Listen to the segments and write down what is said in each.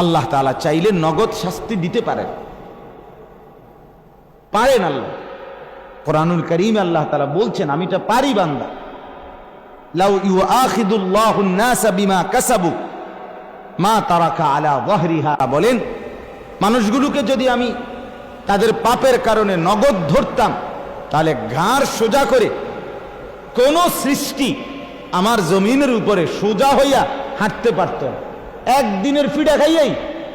আল্লাহ তালা চাইলে নগদ শাস্তি দিতে পারেন। পারেন আল্লাহ। কোরআনুল করিম আল্লাহ তালা বলছেন, আমি তো পারি বান্দা। লাউ ইউ আখিদুল্লাহ বিমা কাসাবু। মা তারাকা আলা ওয়াহরিহা বলেন, মানুষগুলোকে যদি আমি তাদের পাপের কারণে নগদ ধরতাম, তাহলে ঘাড় সোজা করে কোন সৃষ্টি আমার জমিনের উপরে সোজা হইয়া হাঁটতে পারত না। একদিনের ফিডা খাইয়াই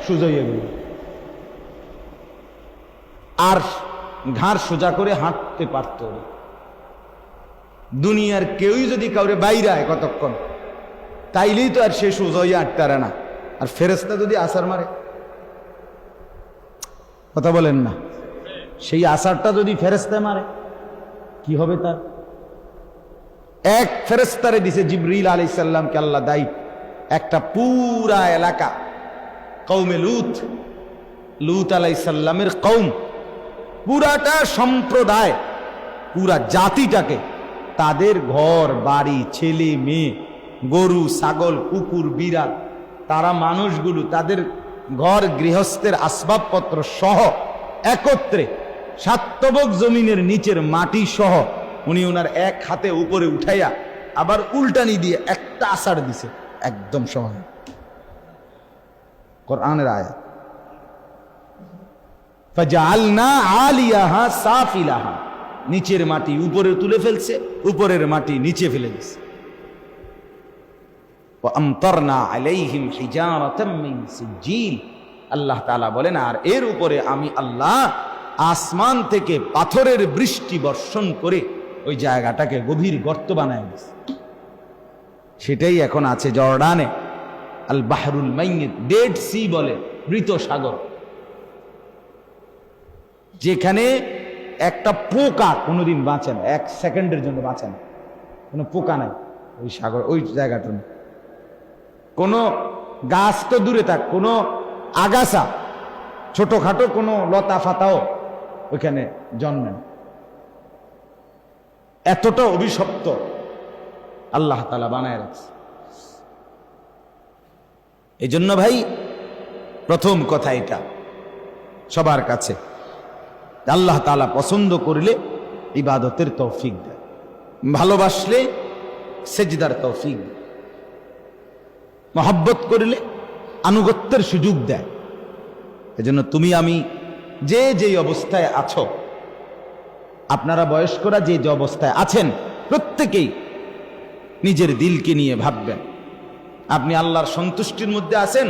সোজা গেল। আর ঘাড় সোজা করে হাঁটতে পারত দুনিয়ার কেউই যদি কাউরে বাইরায় কতক্ষণ, তাইলেই তো আর সে সোজা হইয়া হাঁটতে না। আর ফেরেস্তা যদি আসার মারে, কথা বলেন না। সেই আসারটা যদি ফেরেস্তায় মারে, কি হবে তার? এক ফেরেস্তারে দিছে জিবরিল আলাইসাল্লামকে আল্লাহ দায়ী একটা পুরা এলাকা। কৌমে লুত। লুত আলাইসাল্লামের কৌম পুরাটা সম্প্রদায়, পুরা জাতিটাকে, তাদের ঘর, বাড়ি, ছেলে, মেয়ে, গরু, ছাগল, কুকুর, বিড়াল, তারা মানুষগুলো, তাদের ঘর, গৃহস্থের আসবাবপত্র সহ একত্রে সাত্তবক জমিনের নিচের মাটি সহ উনি ওনার এক হাতে উপরে উঠাইয়া আবার উল্টানি দিয়ে একটা আষাঢ় দিছে। একদম সহজ কোরআনের আয়াত। নিচের মাটি উপরে তুলে ফেলছে, উপরের মাটি নিচে ফেলে আল্লাহ তালা বলেন, আর এর উপরে আমি আল্লাহ আসমান থেকে পাথরের বৃষ্টি বর্ষণ করে ওই জায়গাটাকে গভীর গর্ত বানায় দিয়েছি সেটাই এখন আছে জর্ডানে। আল বাহরুল মাইয়িত ডেড সি বলে, মৃত সাগর। যেখানে একটা পোকা কোনোদিন বাঁচে না, এক সেকেন্ডের জন্য বাঁচে না। কোনো পোকা নাই ওই সাগর, ওই জায়গাটা কোনো গাছ তো দূরে থাক, কোনো আগাছা, ছোটখাটো কোনো লতা ফাতাও ওইখানে জন্মে না। এতটা অভিশপ্ত আল্লাহ তালা বানায় রাখছে। এই জন্য ভাই, প্রথম কথা এটা সবার কাছে। আল্লাহ তালা পছন্দ করলে ইবাদতের তৌফিক দেয় ভালোবাসলে সেজদার তৌফিক দেয় মহব্বত করলে আনুগত্যের সুযোগ দেয় এজন্য তুমি, আমি যে যেই অবস্থায় আছো, আপনারা বয়স্করা যে যে অবস্থায় আছেন, প্রত্যেকেই নিজের দিলকে নিয়ে ভাববেন। আপনি আল্লাহর সন্তুষ্টির মধ্যে আছেন